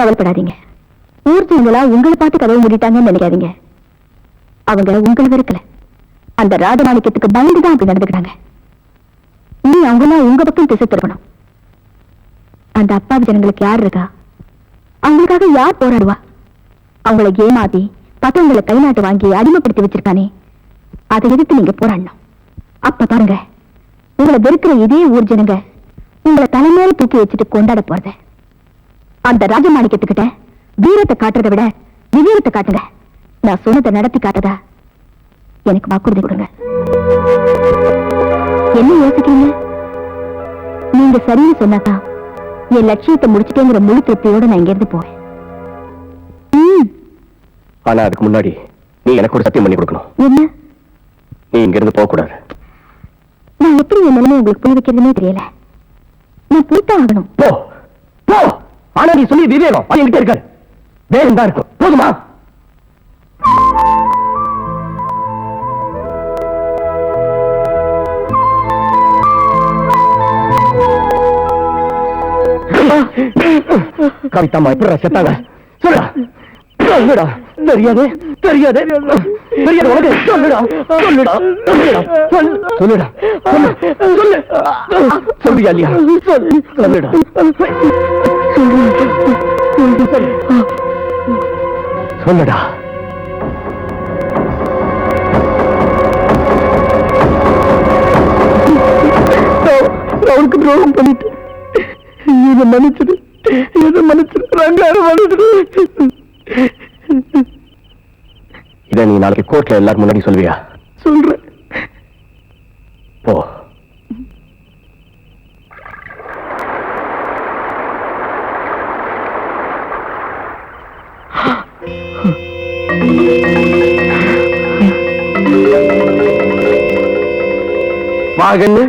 கவலைப்படாதீங்க. ஊர் ஜனங்களா உங்களை பார்த்து கதவு மூடிட்டாங்கன்னு நினைக்காதீங்க. அவங்க உங்களை வெறுக்கல. அந்த ராஜமாணிக்கத்துக்கு பயந்து தான் அப்படி நடந்துக்கிறாங்க நீ அவங்களாம் உங்க பக்கம் திசை திருப்பணும். அந்த அப்பாவி ஜனங்களுக்கு யார் இருக்கா? அவங்களுக்காக யார் போராடுவா? அவங்களை ஏமாத்தி பத்தவங்களை கை நாட்டு வாங்கி அடிமைப்படுத்தி வச்சிருக்கானே. அதை எதிர்த்து நீங்க போராடணும். அப்ப பாருங்க உங்களை வெறுக்கிற இதே ஊர் ஜனங்க உங்களை தலைமையில தூக்கி வச்சுட்டு கொண்டாட போறத. அந்த ராஜமாணிக்கத்துக்கிட்ட வீரத்தை காட்டுறதை விட விவீரத்தை காட்டுங்க. நான் சொன்னதை நடத்தி காட்டதா எனக்கு வாக்குறுதி கொடுங்க. என்ன யோசிக்கிறீங்க? நீங்க சரின்னு சொன்னாதான் என் லட்சியத்தை முடிச்சிட்டேங்கிற முழு திருப்தியோட நான் இங்க இருந்து போவேன். ம், ஆனா அதுக்கு முன்னாடி நீ எனக்கு ஒரு சத்தியம் பண்ணி கொடுக்கணும். என்ன? நீ இங்க இருந்து போக கூடாது நான் எப்படி என் நிலைமை உங்களுக்கு புரிய வைக்கிறதுனே தெரியல. நான் ஆகணும் போ. போ. ஆனா நீ சொல்லி விவேகம் அது என்கிட்ட இருக்காரு வேகம் தான் இருக்கும். போதுமா? கவிதாமா எப்படி செத்தாங்க? சொல்லுடா. சொல்லுடா. தெரியாது தெரியாது. தெரியாது உனக்கு. சொல்லுடா சொல்லுடா சொல்லுடா. சொல்லு சொல்லுடா சொல்லு சொல்லு சொல்லுயா இல்லையா? சொல்லுடா. சொல்லுடா. அவனுக்கு துரோகம் பண்ணிட்டு இதை மன்னிச்சிடு இதை மன்னிச்சிடு ரங்கார மன்னிச்சிடு. இதை நீ நாளைக்கு கோர்ட்ல எல்லாரும் முன்னாடி சொல்வியா சொல்றேன். வாகன்னு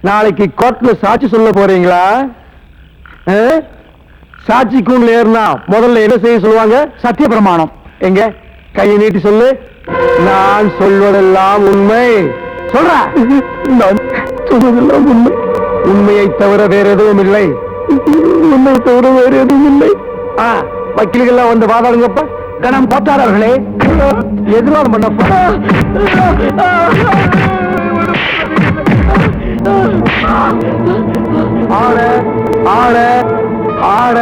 நாளைக்கு கோர்ட்ல சாட்சி சொல்ல போறீங்களா? சாட்சி கூண்ல ஏறினா முதல்ல என்ன செய்ய சொல்லுவாங்க? சத்திய பிரமாணம் எங்க? கையை நீட்டி சொல்லு. நான் சொல்வதெல்லாம் உண்மை. சொல்ற. நான் சொல்வதெல்லாம் உண்மை. உண்மையை தவிர வேற எதுவும் இல்லை. உண்மையை தவிர வேற எதுவும் இல்லை. ஆ வக்கீல்கள்லாம் வந்து வாதாடுங்கப்பா. கணம் பார்த்தார் அவர்களே? பண்ணப்பா ஆட ஆட ஆட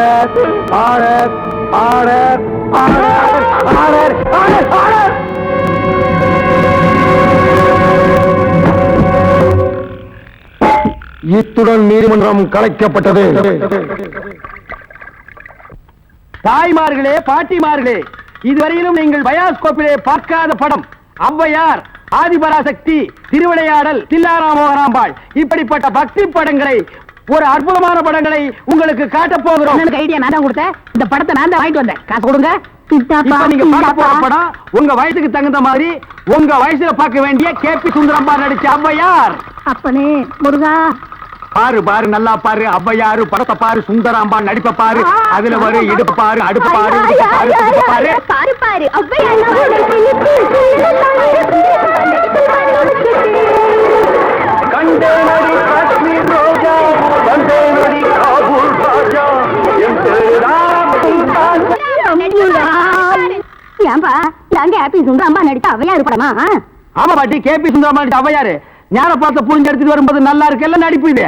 ஆட ஆட ஆட ஆட ஆட ஆட. இத்துடன் நீதிமன்றம் கலைக்கப்பட்டது. தாய்மார்களே பாட்டிமார்களே இதுவரையிலும் நீங்கள் பயாஸ்கோப்பிலே பார்க்காத படம் ஔவையார். ஆதிபராசக்தி திருவிளையாடல் தில்லாராமோகராம்பாள் இப்படிப்பட்ட பக்தி படங்களை ஒரு அற்புதமான படங்களை உங்களுக்கு காட்டப் போகிறோம். எனக்கு ஐடியா நான் தான் கொடுத்தேன். இந்த படத்தை நான் தான் வாங்கிட்டு வந்தேன். காசு கொடுங்க. நீங்க பார்க்க போற படம் உங்க வயசுக்கு தகுந்த மாதிரி உங்க வயசுல பார்க்க வேண்டிய கே. பி. சுந்தரம்பா நடிச்ச ஔவையார் அப்பனே முருகா. பாரு பாரு நல்லா பாரு. ஔவையாரு படத்தை பாரு சுந்தராம்பா நடிப்ப பாரு. அதுல வரு இடுப்பு பாரு அடுப்பு பாரு பாரு பாரு. ஏன்பா நாங்க ஹாப்பி சுந்தரம்பா நடித்த அவையாரு படமா? ஆமா பாட்டி கே பி சுந்தரமா நடிச்ச ஔவையாரு ஞான பார்த்த புரிஞ்சு எடுத்துட்டு வரும்போது நல்லா இருக்குல்ல நடிப்பு இது.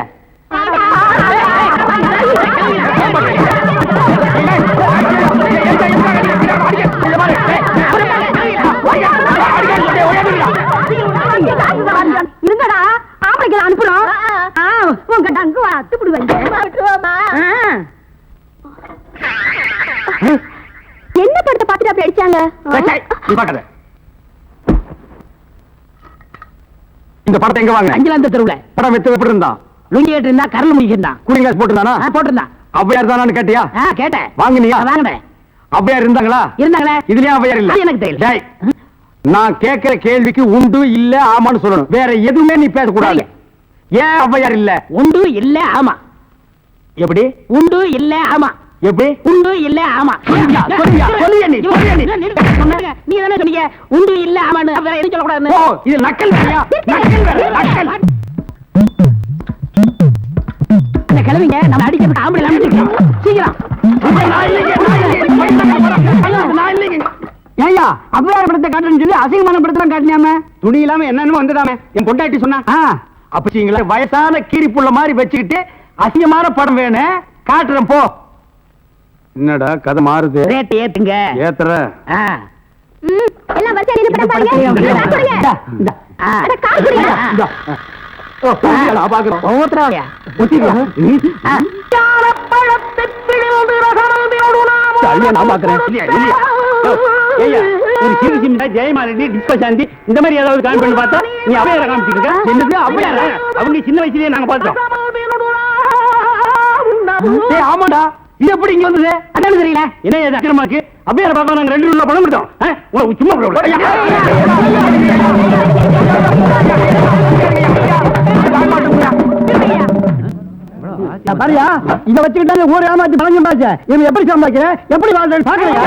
இருங்கடா ஆம்பளைக்கு அனுப்புறோம். ஆ, உங்க டங்கு அத்து விடுவாங்க என்ன படத்தை பார்த்துட்டு அப்படி அடிச்சாங்க. இந்த படத்தை எங்க வாங்க அஞ்சலாந்த தெருவுல. படம் வெத்து எப்படி இருந்தான் லுங்கி கேட்டு இருந்தா கரல் முடிக்கிருந்தான் கூலிங் கிளாஸ் போட்டுருந்தானா? போட்டிருந்தான். ஔவையார் தானான்னு கேட்டியா? ஆ, கேட்டேன். வாங்குனியா? வாங்கினேன். ஔவையார் இருந்தாங்களா? இருந்தாங்களே. இதுலயே ஔவையார் இல்ல. எனக்கு தெரியல. டேய், நான் கேட்கிற கேள்விக்கு உண்டு இல்ல ஆமான்னு சொல்லணும். வேற எதுவுமே நீ பேசக்கூடாது. ஏன் ஔவையார் இல்ல? உண்டு இல்ல ஆமா. எப்படி? உண்டு இல்ல ஆமா. எப்படி? உண்டு இல்ல ஆமா. நீ, தானே சொன்னீங்க? உண்டு இல்ல ஆமான்னு. வேற எதுவும் சொல்லக்கூடாதுன்னு. ஓ இது நக்கல் வேறையா நக்கல் வேற நக்கல். இந்த கிழவிங்க நம்ம அடிக்கிறதுக்கு ஆம்பளை அனுப்பிச்சிருக்கோம் சீக்கிரம். ஏய்யா அவ்வையார் படத்தை காட்டுறேன்னு சொல்லி அசிங்கமான படத்தை காட்டினாம. துணி இல்லாம என்னன்னு வந்துடாம என் பொண்டாட்டி சொன்னா அப்பச்சிங்களா வயசான கீரிப்புள்ள மாதிரி வச்சுக்கிட்டு அசிங்கமான படம் வேணும் காட்டுறேன் போ. என்னடா கதை மாறுது? ரேட் ஏத்துங்க. ஏத்துற. எல்லாம் வரிசையா நின்னு இந்த மாதிரி ஏதாவது காமி பண்ணி பார்த்தா நீ அவையார காமிச்சிட்டு இருக்க? என்னது அவங்க சின்ன வயசுலயே நாங்க பார்த்தோம். ஆமாடா. இது எப்படி இங்க வந்தது? அதானே தெரியல. என்ன இது அக்கிரமாக்கு அவையார பார்க்க நாங்க ரெண்டு ரூபா பணம் ஆ? உனக்கு சும்மா விட பாரியா இத வச்சுக்கிட்டாலே ஊர் ஏமாத்தி பழஞ்சு பாச்சு இவன் எப்படி சம்பாதிக்கிற எப்படி வாழ்றேன்னு பாக்குறேன்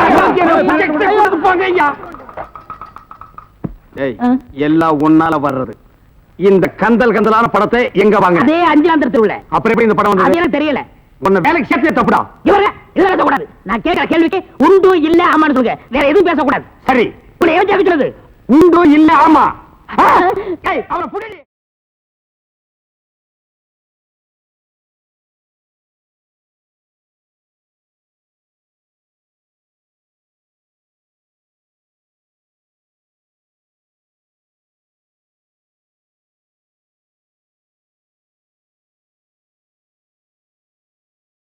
ஏய், எல்லாம் ஒன்னால வர்றது. இந்த கந்தல் கந்தலான படத்தை எங்க வாங்க? அதே அஞ்சாம் தெருவுல அப்புறம் எப்படி இந்த படம் எனக்கு தெரியல. உன்னை வேலைக்கு சேர்த்தே தப்புடா. இவர இதெல்லாம் கூடாது நான் கேட்கிற கேள்விக்கு உண்டு இல்ல ஆமான்னு சொல்லுங்க. வேற எதுவும் பேசக்கூடாது. சரி. இப்படி எவன் ஜெயிக்கிறது உண்டு இல்ல ஆமா. அவனை புடி